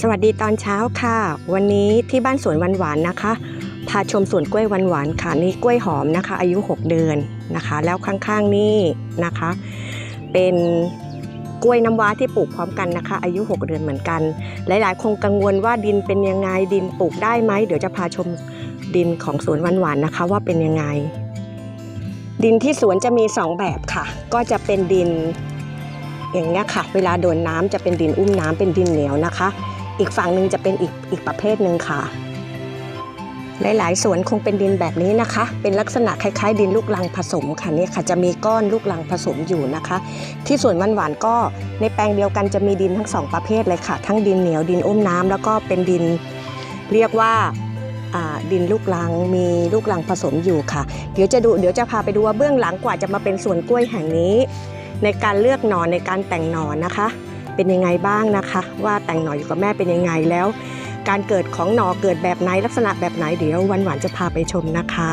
สวัสดีตอนเช้าค่ะ วันนี้ที่บ้านสวนวันหวานนะคะ พาชมสวนกล้วยวันหวานค่ะนี่กล้วยหอมนะคะ อายุ 6 เดือนนะคะ แล้วข้างๆนี่นะคะ เป็นกล้วยน้ำว้าที่ปลูกพร้อมกันนะคะ อายุ 6 เดือนเหมือนกัน หลายๆคงกังวลว่าดินเป็นยังไงดินปลูกได้ไหมเดี๋ยวจะพาชมดินของสวนวันหวานนะคะ ว่าเป็นยังไง ดินที่สวนจะมี 2 แบบค่ะ ก็จะเป็นดิน อย่างเงี้ยค่ะ เวลาโดนน้ำจะเป็นดินอุ้มน้ำเป็นดินเหนียวนะคะ อีกฝั่งหนึ่งจะเป็นอีกอีกประเภทหนึ่งค่ะ หลายๆสวนคงเป็นดินแบบนี้นะคะ เป็นลักษณะคล้ายๆ ดินลูกรังผสมค่ะเนี่ยค่ะจะมีก้อนลูกรังผสมอยู่นะคะ ที่สวนมันหวานก็ในแปลงเดียวกันจะมีดินทั้งสองประเภทเลยค่ะ ทั้งดินเหนียวดินอุ้มน้ำแล้วก็เป็นดินเรียกว่าอ่าดินลูกรังมีลูกรังผสมอยู่ค่ะ เดี๋ยวจะดูเดี๋ยวจะพาไปดูว่าเบื้องหลังกว่าจะมาเป็นสวนกล้วยแห่งนี้ ในการเลือกหนอนในการแต่งหนอนนะคะ เป็นยังไงบ้างนะคะ ว่าแต่งหน่ออยู่กับแม่เป็นยังไงแล้ว การเกิดของหนอเกิดแบบไหนลักษณะแบบไหนเดี๋ยววันหวานจะพาไปชมนะคะ